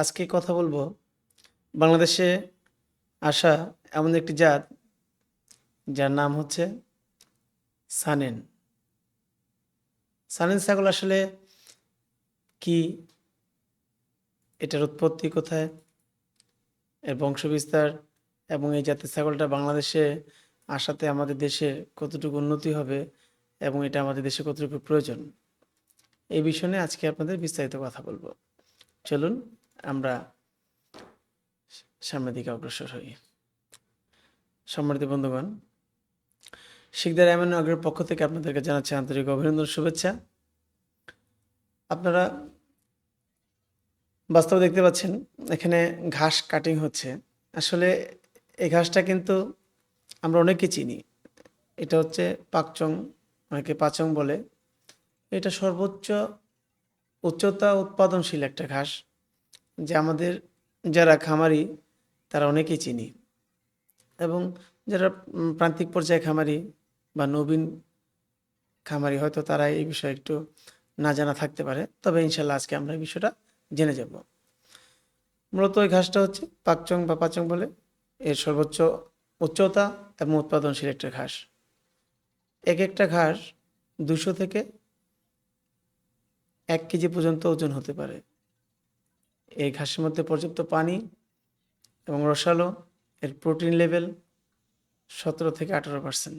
আজকে কথা বলব বাংলাদেশে আসা এমন একটি জাত যার নাম হচ্ছে সানেন। সানেন ছাগল আসলে কি? এটার উৎপত্তি কোথায়? এর বংশবিস্তার এবং এই জাতের ছাগলটা বাংলাদেশে আসাতে আমাদের দেশে কতটুকু উন্নতি হবে এবং এটা আমাদের দেশে কতটুকু প্রয়োজন? এই বিষয় আজকে আপনাদের বিস্তারিত কথা বলব। চলুন আমরা সামনের দিকে অগ্রসর হই। সম্মানিত বন্ধুগণ, শিকদার এমন আগের পক্ষ থেকে আপনাদেরকে জানাচ্ছি আন্তরিক অভিনন্দন, শুভেচ্ছা। আপনারা বাস্তবে দেখতে পাচ্ছেন, এখানে ঘাস কাটিং হচ্ছে। আসলে এই ঘাসটা কিন্তু আমরা অনেকে চিনি। এটা হচ্ছে পাকচং, অনেকে পাচং বলে। এটা সর্বোচ্চ উচ্চতা উৎপাদনশীল একটা ঘাস। যে আমাদের যারা খামারি, তারা অনেকেই চিনি। এবং যারা প্রান্তিক পর্যায়ে খামারি বা নবীন খামারি, হয়তো তারা এই বিষয়ে একটু না জানা থাকতে পারে। তবে ইনশাল্লাহ আজকে আমরা এই বিষয়টা জেনে যাব। মূলত ওই ঘাসটা হচ্ছে পাকচং বা পাচং বলে। এর সর্বোচ্চ উচ্চতা এবং উৎপাদনশীল একটা ঘাস। এক একটা ঘাস দুশো থেকে এক কেজি পর্যন্ত ওজন হতে পারে। এই ঘাসের মধ্যে পর্যাপ্ত পানি এবং রসালো এর প্রোটিন লেভেল সতেরো থেকে আঠারো পার্সেন্ট,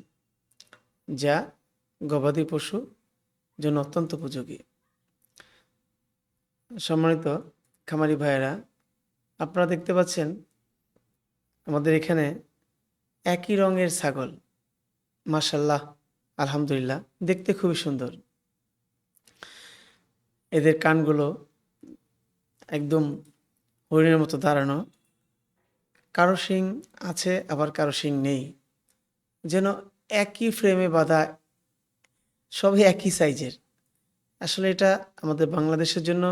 যা গবাদি পশু জন্য অত্যন্ত উপযোগী। সম্মানিত খামারি ভাইয়েরা, আপনারা দেখতে পাচ্ছেন আমাদের এখানে একই রঙের ছাগল। মাশাল্লাহ আলহামদুলিল্লাহ, দেখতে খুবই সুন্দর। এদের কানগুলো একদম হরিণের মতো দাঁড়ানো। কারও শিং আছে, আবার কারও শিং নেই। যেন একই ফ্রেমে বাঁধা, সবই একই সাইজের আসলে এটা আমাদের বাংলাদেশের জন্য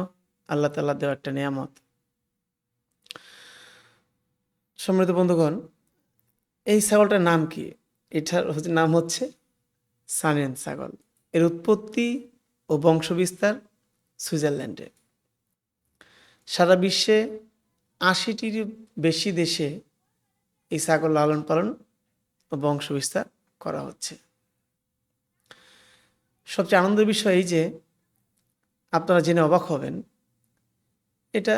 আল্লাহ তাল্লাহ দেওয়া একটা নিয়ামত। সম্মানিত বন্ধুগণ, এই ছাগলটার নাম কি? এটার হচ্ছে নাম হচ্ছে সানেন ছাগল। এর উৎপত্তি ও বংশবিস্তার সুইজারল্যান্ডে। সারা বিশ্বে আশিটির বেশি দেশে এই ছাগল লালন পালন ও বংশ বিস্তার করা হচ্ছে। সবচেয়ে আনন্দের বিষয় এই যে, আপনারা জেনে অবাক হবেন, এটা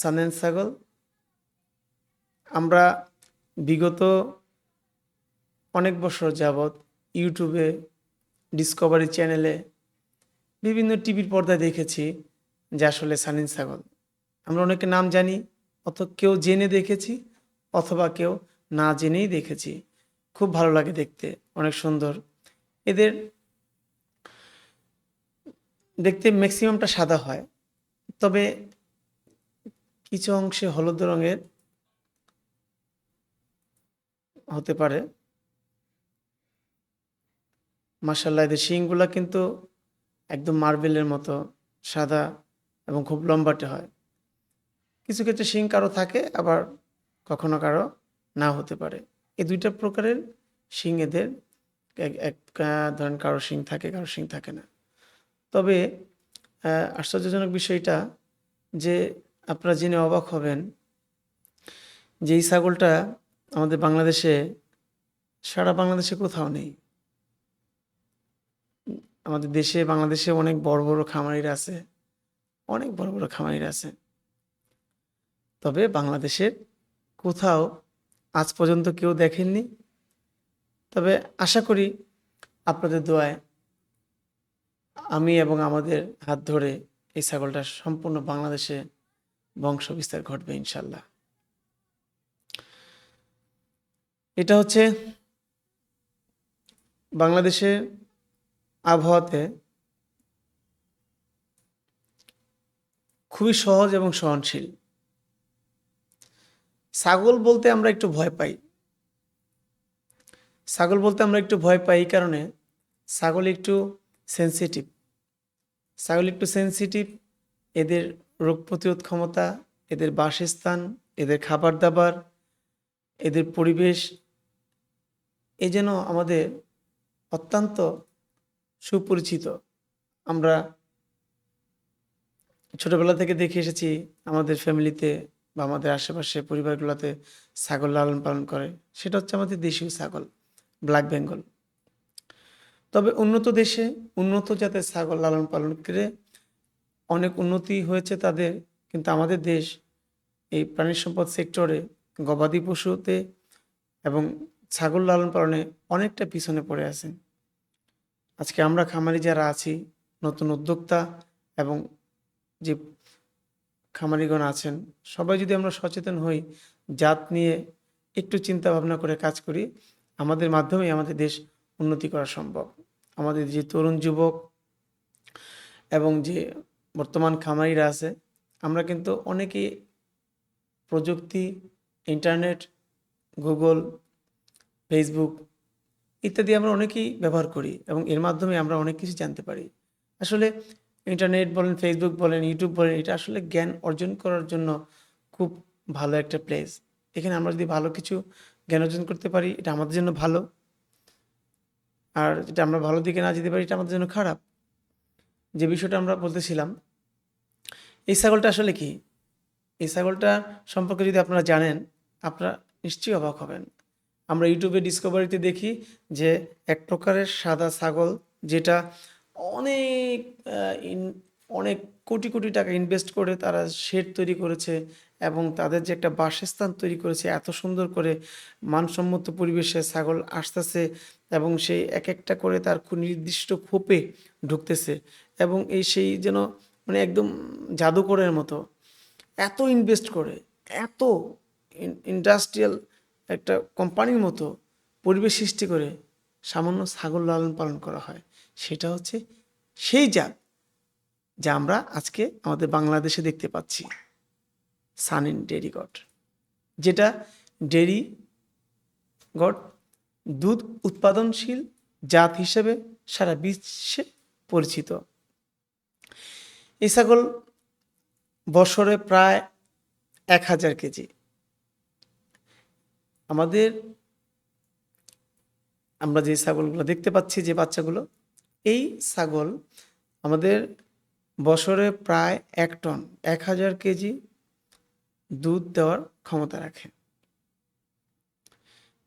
সানেন ছাগল। আমরা বিগত অনেক বছর যাবৎ ইউটিউবে, ডিসকভারি চ্যানেলে বিভিন্ন টিভির পর্দায় দেখেছি যে আসলে সানিন ছাগল। আমরা অনেকে নাম জানি অত কেউ জেনে দেখেছি, অথবা কেউ না জেনেই দেখেছি। খুব ভালো লাগে দেখতে, অনেক সুন্দর। এদের দেখতে ম্যাক্সিমামটা সাদা হয়। তবে কিছু অংশে হলুদ রঙের হতে পারে। মার্শাল্লাহ এদের শিংগুলা কিন্তু একদম মার্বেলের মতো সাদা এবং খুব লম্বাটে হয়। কিছু ক্ষেত্রে শিং কারও থাকে, আবার কখনো কারও না হতে পারে। এই দুইটা প্রকারের শিং এদের, এক- ধরেন কারও শিং থাকে, কারও শিং থাকে না। তবে আশ্চর্যজনক বিষয়টা যে আপনারা জেনে অবাক হবেন যে এই ছাগলটা আমাদের বাংলাদেশে, সারা বাংলাদেশে কোথাও নেই। আমাদের দেশে, বাংলাদেশে অনেক বড় বড় খামারিরা আছে, অনেক বড় বড় খামারিরা আছে। তবে বাংলাদেশের কোথাও আজ পর্যন্ত কেউ দেখেননি। তবে আশা করি আপনাদের দোয়ায় আমি এবং আমাদের হাত ধরে এই ছাগলটা সম্পূর্ণ বাংলাদেশে বংশ বিস্তার ঘটবে ইনশাল্লাহ এটা হচ্ছে বাংলাদেশের আবহাওয়াতে খুবই সহজ এবং সহনশীল। ছাগল বলতে আমরা একটু ভয় পাই। ছাগল বলতে আমরা একটু ভয় পাই এই কারণে ছাগল একটু সেনসিটিভ ছাগল একটু সেনসিটিভ এদের রোগ প্রতিরোধ ক্ষমতা, এদের বাসস্থান, এদের খাবার দাবার এদের পরিবেশ এই যেন আমাদের অত্যন্ত সুপরিচিত। আমরা ছোটবেলা থেকে দেখে এসেছি আমাদের ফ্যামিলিতে বা আমাদের আশেপাশে পরিবারগুলোতে ছাগল লালন পালন করে, সেটা হচ্ছে আমাদের দেশীয় ছাগল ব্ল্যাক বেঙ্গল তবে উন্নত দেশে উন্নত জাতের ছাগল লালন পালন করে অনেক উন্নতি হয়েছে তাদের, কিন্তু আমাদের দেশ এই প্রাণী সম্পদ সেক্টরে গবাদি পশুতে এবং ছাগল লালন পালনে অনেকটা পিছনে পড়ে আছে আজকে আমরা খামারি যারা আছি, নতুন উদ্যোক্তা এবং যে খামারিগণ আছেন, সবাই যদি আমরা সচেতন হই, জাত নিয়ে একটু চিন্তা ভাবনা করে কাজ করি, আমাদের মাধ্যমেই আমাদের দেশ উন্নতি করা সম্ভব। আমাদের যে তরুণ যুবক এবং যে বর্তমান খামারিরা আছে, আমরা কিন্তু অনেকেই প্রযুক্তি, ইন্টারনেট, গুগল, ফেসবুক ইত্যাদি আমরা অনেকেই ব্যবহার করি এবং এর মাধ্যমে আমরা অনেক কিছু জানতে পারি। আসলে ইন্টারনেট বলেন ফেসবুক বলেন ইউটিউব বলেন, এটা আসলে জ্ঞান অর্জন করার জন্য খুব ভালো একটা প্লেস এখানে আমরা যদি ভালো কিছু জ্ঞান অর্জন করতে পারি, এটা আমাদের জন্য ভালো। আর যেটা আমরা ভালো দিকে না যেতে পারি, এটা আমাদের জন্য খারাপ। যে বিষয়টা আমরা বলতেছিলাম, এই ছাগলটা আসলে কি? এই ছাগলটা সম্পর্কে যদি আপনারা জানেন, আপনারা নিশ্চয়ই অবাক হবেন। আমরা ইউটিউবে ডিসকভারিতে দেখি যে এক প্রকারের সাদা ছাগল, যেটা অনেক ইন- অনেক কোটি কোটি টাকা ইনভেস্ট করে তারা শেড তৈরি করেছে এবং তাদের যে একটা বাসস্থান তৈরি করেছে, এত সুন্দর করে মানসম্মত পরিবেশে ছাগল আসতেছে এবং সেই এক একটা করে তার খুব নির্দিষ্ট খোপে ঢুকতেছে এবং এই সেই যেন মানে একদম জাদুকরের মতো। এত ইনভেস্ট করে, এত ইন্ডাস্ট্রিয়াল একটা কোম্পানির মতো পরিবেশ সৃষ্টি করে। সামান্য ছাগল লালন পালন করা হয়। সেটা হচ্ছে সেই জাত যা আমরা আজকে আমাদের বাংলাদেশে দেখতে পাচ্ছি। সানিন ডেরি গট যেটা ডেরি গট দুধ উৎপাদনশীল জাত হিসেবে সারা বিশ্বে পরিচিত। এই ছাগল বছরে প্রায় এক হাজার কেজি। আমাদের আমরা যে ছাগলগুলো দেখতে পাচ্ছি, যে বাচ্চাগুলো, এই ছাগল আমাদের বছরে প্রায় এক টন, এক হাজার কেজি দুধ দেওয়ার ক্ষমতা রাখে।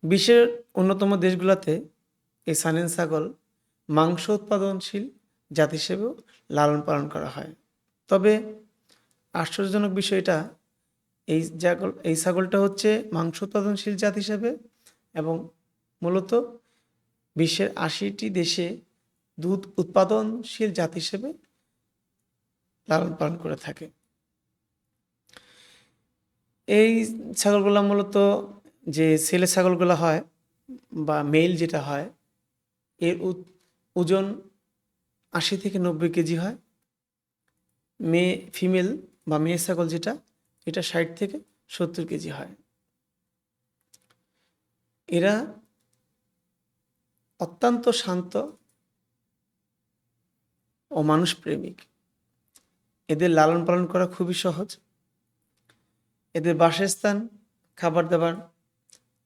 বিশ্বের অন্যতম দেশগুলোতে এই সানেন ছাগল মাংস উৎপাদনশীল জাত হিসেবেও লালন পালন করা হয়। তবে আশ্চর্যজনক বিষয়টা, এই ছাগল, এই ছাগলটা হচ্ছে মাংস উৎপাদনশীল জাত হিসেবে এবং মূলত বিশ্বের আশিটি দেশে দুধ উৎপাদনশীল জাত হিসেবে লালন পালন করে থাকে। এই ছাগলগুলো মূলত যে ছেলে ছাগলগুলো হয় বা মেল যেটা হয়, এর ওজন আশি থেকে নব্বই কেজি হয়। মেয়ে ফিমেল বা মেয়ে ছাগল যেটা, এটা ষাট থেকে সত্তর কেজি হয়। এরা অত্যন্ত শান্ত ও মানুষ প্রেমিক এদের লালন পালন করা খুবই সহজ। এদের বাসস্থান খাবার দাবার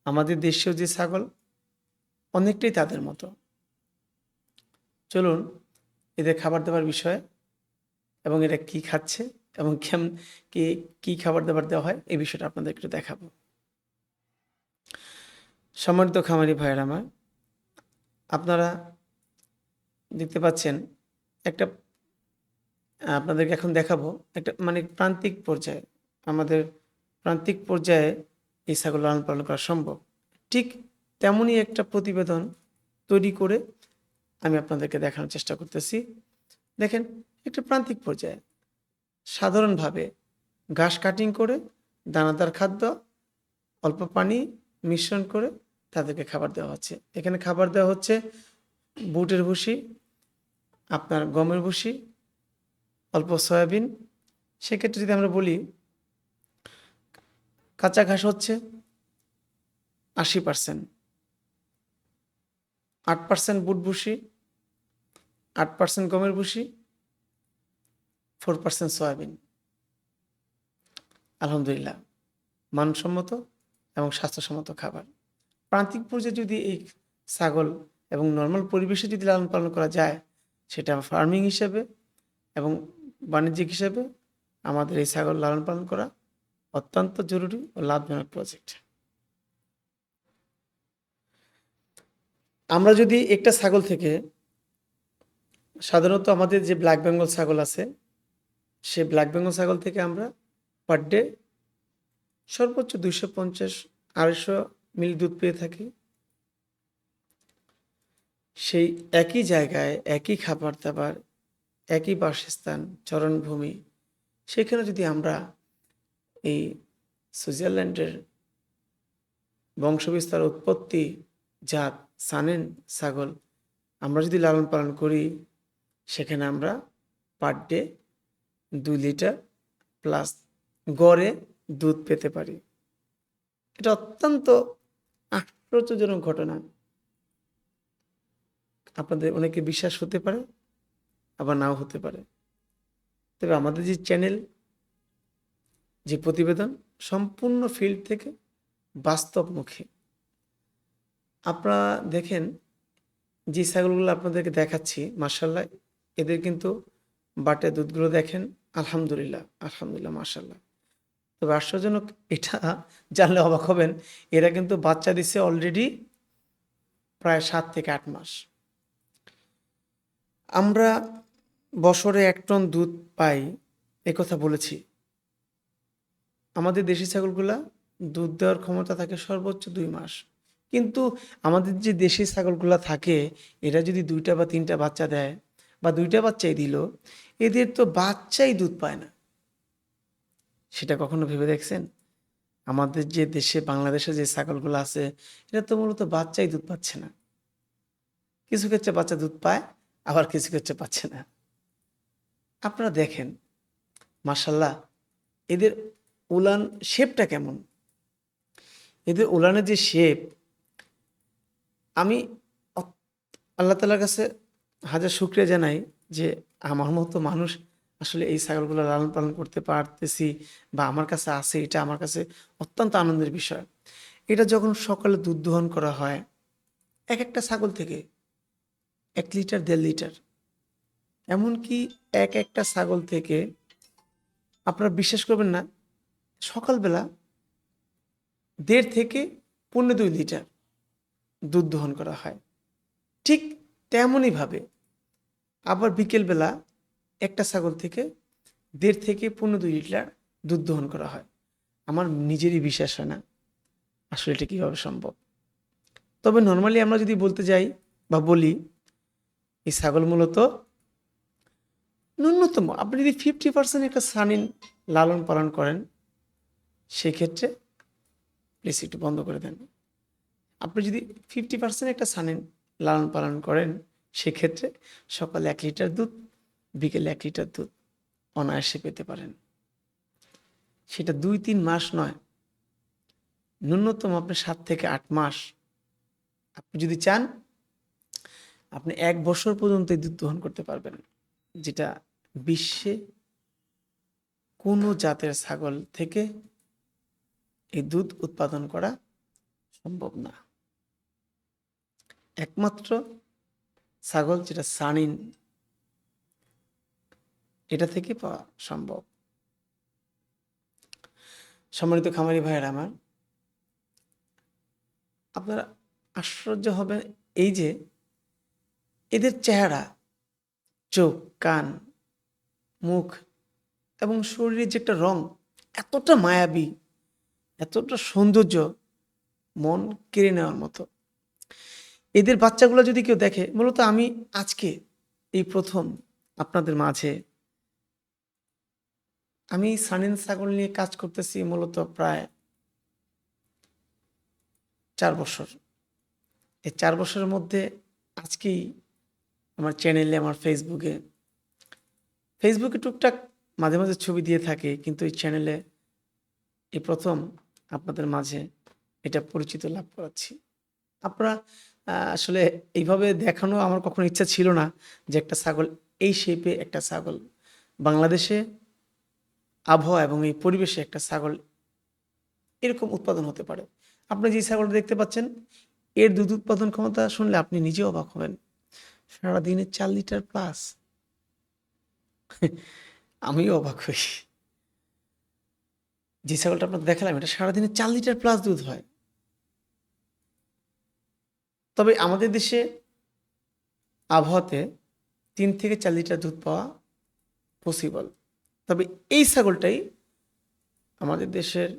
আমাদের দেশীয় যে ছাগল, অনেকটাই তাদের মতো। চলুন এদের খাবার দাবার বিষয়ে এবং এরা কি খাচ্ছে এবং কেমন কি কি খাবার দাবার দেওয়া হয়, এই বিষয়টা আপনাদের একটু দেখাবো। সম্মানিত খামারি ভাইয়ের আমার আপনারা দেখতে পাচ্ছেন একটা, আপনাদেরকে এখন দেখাবো একটা মানে প্রান্তিক পর্যায়ে, আমাদের প্রান্তিক পর্যায়ে এই ছাগল লালন পালন করা সম্ভব। ঠিক তেমনই একটা প্রতিবেদন তৈরি করে আমি আপনাদেরকে দেখানোর চেষ্টা করতেছি। দেখেন, একটা প্রান্তিক পর্যায়ে সাধারণভাবে ঘাস কাটিং করে দানাদার খাদ্য, অল্প পানি মিশ্রণ করে তাদেরকে খাবার দেওয়া হচ্ছে। এখানে খাবার দেওয়া হচ্ছে বুটের ভুসি, আপনার গমের ভুসি, অল্প সয়াবিন। সেক্ষেত্রে যদি আমরা বলি, কাঁচা ঘাস হচ্ছে আশি পার্সেন্ট আট পার্সেন্ট বুট ভুসি, আট পার্সেন্ট গমের ভুসি ফোর পার্সেন্ট সয়াবিন। আলহামদুলিল্লাহ, মানসম্মত এবং স্বাস্থ্যসম্মত খাবার। প্রান্তিক পর্যায়ে যদি এই ছাগল এবং নর্মাল পরিবেশে যদি লালন পালন করা যায়, সেটা ফার্মিং হিসেবে এবং বাণিজ্যিক হিসেবে আমাদের এই ছাগল লালন পালন করা অত্যন্ত জরুরি ও লাভজনক প্রজেক্ট আমরা যদি একটা ছাগল থেকে সাধারণত আমাদের যে ব্ল্যাক বেঙ্গল ছাগল আছে, সে ব্ল্যাক বেঙ্গল ছাগল থেকে আমরা পার ডে সর্বোচ্চ দুইশো পঞ্চাশ, আড়াইশো মিলি দুধ পেয়ে থাকি। সেই একই জায়গায় একই খাবার দাবার একই বাসস্থান, চরণভূমি, সেখানে যদি আমরা এই সুইজারল্যান্ডের বংশবিস্তার, উৎপত্তি, জাত, সানেন, ছাগল আমরা যদি লালন পালন করি, সেখানে আমরা পার ডে দুই লিটার প্লাস গড়ে দুধ পেতে পারি। এটা অত্যন্ত আশ্চর্যজনক ঘটনা। আপনাদের অনেকে বিশ্বাস হতে পারে, আবার নাও হতে পারে। তবে আমাদের যে চ্যানেল, যে প্রতিবেদন, সম্পূর্ণ ফিল্ড থেকে বাস্তবমুখী। আপনারা দেখেন, যে ছাগলগুলো আপনাদেরকে দেখাচ্ছি মার্শাল্লাহ এদের কিন্তু বাটে দুধগুলো দেখেন, আলহামদুলিল্লাহ আলহামদুলিল্লাহ মার্শাল্লাহ তবে আশ্চর্যজনক এটা জানলে অবাক হবেন, এরা কিন্তু বাচ্চা দিচ্ছে অলরেডি প্রায় সাত থেকে আট মাস। আমরা বছরে এক টন দুধ পাই কথা বলেছি। আমাদের দেশি ছাগলগুলা দুধ দেওয়ার ক্ষমতা থাকে সর্বোচ্চ দুই মাস। কিন্তু আমাদের যে দেশি ছাগলগুলা থাকে, এরা যদি দুইটা বা তিনটা বাচ্চা দেয় বা দুইটা বাচ্চাই দিল, এদের তো বাচ্চাই দুধ পায় না। সেটা কখনো ভেবে দেখছেন? আমাদের যে দেশে, বাংলাদেশে যে ছাগলগুলো আছে এটা তো মূলত বাচ্চাই দুধ পাচ্ছে না। কিছু ক্ষেত্রে বাচ্চা দুধ পায়, আবার কিছু ক্ষেত্রে পাচ্ছে না। আপনারা দেখেন মার্শাল্লাহ এদের উলান শেপটা কেমন? এদের উলানের যে শেপ, আমি আল্লাহ তালার কাছে হাজার শুক্রিয়া জানাই যে আমার মতো মানুষ আসলে এই ছাগলগুলো লালন পালন করতে পারতেছি বা আমার কাছে আছে, এটা আমার কাছে অত্যন্ত আনন্দের বিষয়। এটা যখন সকালে দুধ দোহন করা হয়, এক একটা ছাগল থেকে এক লিটার, দেড় লিটার। এমনকি এক একটা ছাগল থেকে আপনারা বিশ্বাস করবেন না, সকালবেলা দেড় থেকে পনেরো দুই লিটার দুধ দোহন করা হয়। ঠিক তেমনইভাবে আবার বিকেলবেলা একটা ছাগল থেকে দেড় থেকে পনেরো দুই লিটার দুধ দহন করা হয়। আমার নিজেরই বিশ্বাস হয় না আসলে এটা কীভাবে সম্ভব। তবে নর্মালি আমরা যদি বলতে যাই বা বলি, এই ছাগল মূলত ন্যূনতম, আপনি যদি ফিফটি পার্সেন্ট একটা সানিন লালন পালন করেন, সেক্ষেত্রে প্লিজ একটু বন্ধ করে দেন। আপনি যদি ফিফটি পার্সেন্ট একটা সানিন লালন পালন করেন, সেক্ষেত্রে সকালে এক লিটার দুধ বিকেলে এক লিটার দুধ অনায়াসে পেতে পারেন। সেটা দুই তিন মাস নয়, ন্যূনতম আপনি সাত থেকে আট মাস। আপনি যদি চান, আপনি এক বছর পর্যন্ত দুধ দহন করতে পারবেন, যেটা বিশ্বে কোনো জাতের ছাগল থেকে এই দুধ উৎপাদন করা সম্ভব না। একমাত্র ছাগল যেটা সানিন এটা থেকে পাওয়া সম্ভব। সম্মানিত খামারি ভাইয়ের আমার, আপনারা আশ্চর্য হবেন এই যে এদের চেহারা, চোখ, কান, মুখ এবং শরীরের যে একটা রং এতটা মায়াবী, এতটা সৌন্দর্য মন কেড়ে নেওয়ার মতো। এদের বাচ্চাগুলো যদি কেউ দেখে, মূলত আমি আজকে এই প্রথম আপনাদের মাঝে আমি সানিন ছাগল নিয়ে কাজ করতেছি মূলত প্রায় চার বছর। এই চার বছরের মধ্যে আজকেই আমার চ্যানেলে, আমার ফেসবুকে ফেসবুকে টুকটাক মাঝে মাঝে ছবি দিয়ে থাকে, কিন্তু এই চ্যানেলে এই প্রথম আপনাদের মাঝে এটা পরিচিত লাভ করাচ্ছি। আপনারা আসলে এইভাবে দেখানো আমার কখনো ইচ্ছা ছিল না যে একটা ছাগল এই শেপে একটা ছাগল বাংলাদেশে আবহাওয়া এবং এই পরিবেশে একটা ছাগল এরকম উৎপাদন হতে পারে। আপনি যে ছাগলটা দেখতে পাচ্ছেন, এর দুধ উৎপাদন ক্ষমতা শুনলে আপনি নিজেও অবাক হবেন। সারাদিনে চার লিটার প্লাস আমিও অবাক হই। যে ছাগলটা আপনাকে দেখালাম, এটা সারাদিনে চার লিটার প্লাস দুধ হয়। তবে আমাদের দেশে আবহাওয়াতে তিন থেকে চার লিটার দুধ পাওয়া পসিবল তবে এই ছাগলটাই আমাদের দেশের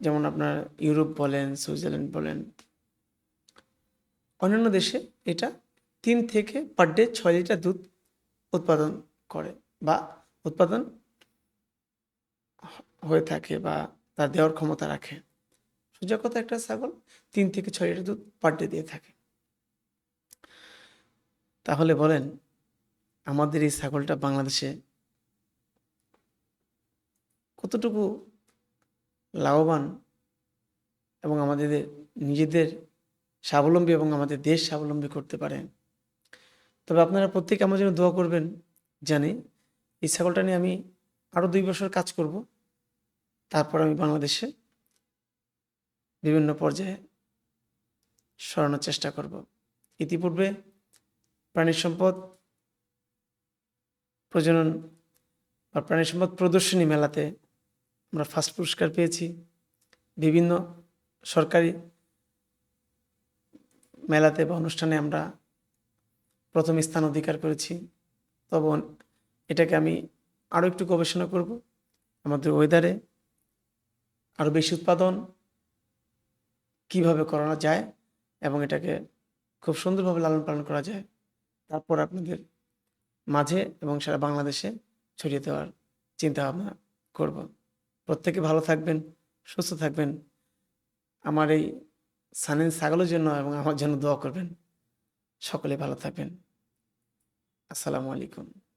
যেমন আপনার ইউরোপ বলেন, সুইজারল্যান্ড বলেন, অন্যান্য দেশে এটা তিন থেকে পার ডে ছয় লিটার দুধ উৎপাদন করে বা উৎপাদন হয়ে থাকে বা তার দেওয়ার ক্ষমতা রাখে। সোজা কথা একটা ছাগল তিন থেকে ছয় লিটার দুধ পার ডে দিয়ে থাকে। তাহলে বলেন, আমাদের এই ছাগলটা বাংলাদেশে কতটুকু লাভবান এবং আমাদের নিজেদের স্বাবলম্বী এবং আমাদের দেশ স্বাবলম্বী করতে পারে তবে আপনারা প্রত্যেকে আমার জন্য দোয়া করবেন জানি এই ছাগলটা নিয়ে আমি আরও দুই বছর কাজ করব। তারপর আমি বাংলাদেশে বিভিন্ন পর্যায়ে সরানোর চেষ্টা করব। ইতিপূর্বে প্রাণী সম্পদ প্রজনন বা প্রাণী সম্পদ প্রদর্শনী মেলাতে আমরা ফার্স্ট পুরস্কার পেয়েছি। বিভিন্ন সরকারি মেলাতে বা অনুষ্ঠানে আমরা প্রথম স্থান অধিকার করেছি। তবে এটাকে আমি আরও একটু গবেষণা করব। আমাদের ওয়েদারে আরও বেশি উৎপাদন কীভাবে করানো যায় এবং এটাকে খুব সুন্দরভাবে লালন পালন করা যায়, তারপর আপনাদের মাঝে এবং সারা বাংলাদেশে ছড়িয়ে দেওয়ার চিন্তা ভাবনা করব। প্রত্যেকে ভালো থাকবেন, সুস্থ থাকবেন। আমার এই সানিন ছাগলের জন্য এবং আমার জন্য দোয়া করবেন। সকলে ভালো থাকবেন। আসসালামু আলাইকুম।